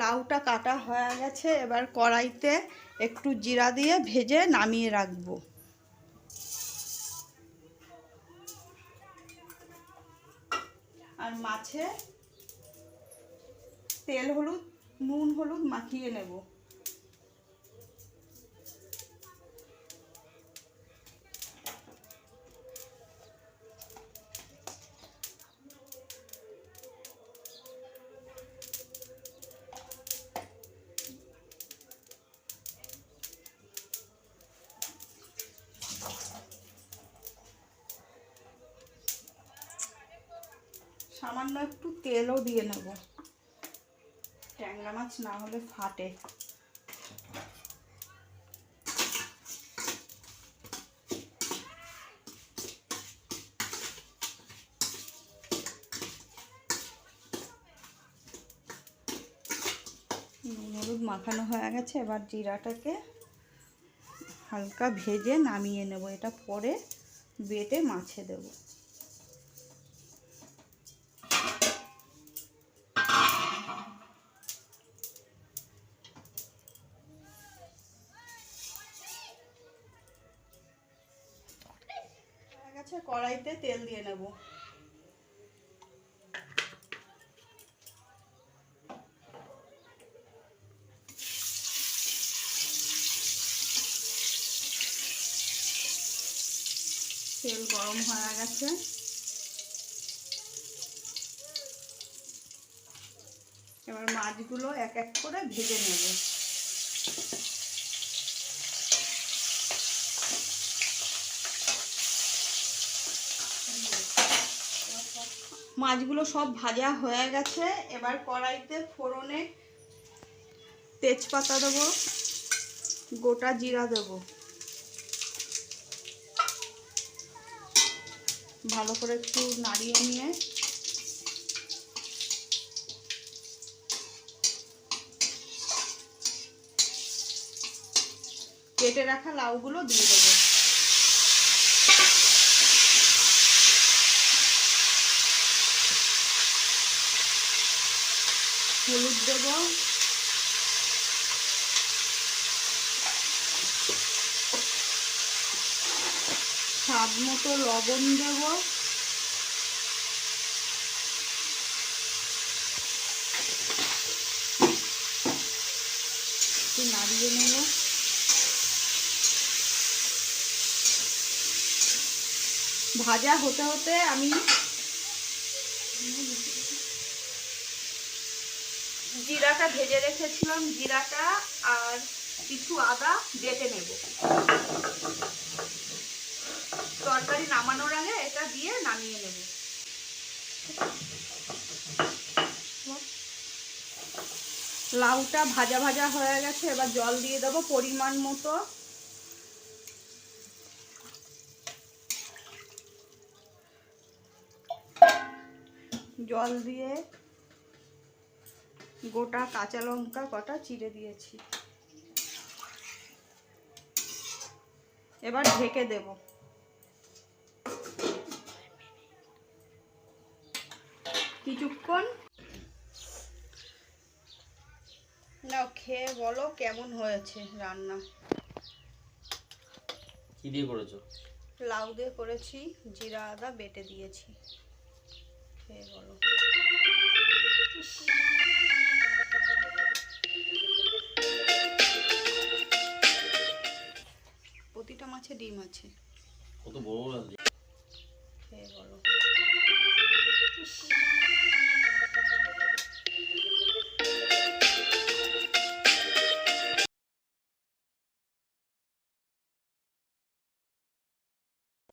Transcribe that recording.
লাউটা কাটা হয়ে গেছে, এবার কড়াইতে একটু জিরা দিয়ে ভেজে নামিয়ে রাখব। আর মাছে তেল হলুদ, নুন হলুদ মাখিয়ে নেব। সামান্য একটু তেলও দিয়ে নেব। ট্যাংরা মাছ না হলে ফাটে। মাখানো হয়ে গেছে, এবার জিরাটাকে হালকা ভেজে নামিয়ে নেব। এটা পরে বেটে মাছে দেবো। গেছে কড়াইতে তেল দিয়ে নেব। তেল গরম হয়ে গেছে। এবার মাছগুলো এক এক করে ভেজে নেব। মাছগুলো সব ভাজা হয়ে গেছে। এবার কড়াইতে ফোড়নে তেজপাতা দেবো, গোটা জিরা দেবো। ভালো করে একটু নাড়িয়ে নিয়ে কেটে রাখা লাউগুলো দিয়ে দেবো। হলুদ দেবো। স্বাদ মতো লবণ দেবো। একটু নাড়িয়ে নেব। ভাজা হতে হতে আমি জিরাটা ভেজে রেখেছিলাম, জিরাটা আর কিছু আদা বেটে নেব। তরকারি নামানোর আগে এটা দিয়ে নামিয়ে নেব। লাউটা ভাজা ভাজা হয়ে গেছে, এবার জল দিয়ে দেবো পরিমাণ মতো। জল দিয়ে গোটা কাঁচা লঙ্কা কটা চিড়ে দিয়েছি। এবার ঢেকে দেব। কিছুক্ষণ। না খেয়ে বলো কেমন হয়েছে রান্না। কি দিয়ে করেছ? লাউ দিয়ে করেছি জিরা আদা বেটে দিয়েছি। খেয়ে বলো। ডিম আছে। কত বড় বড়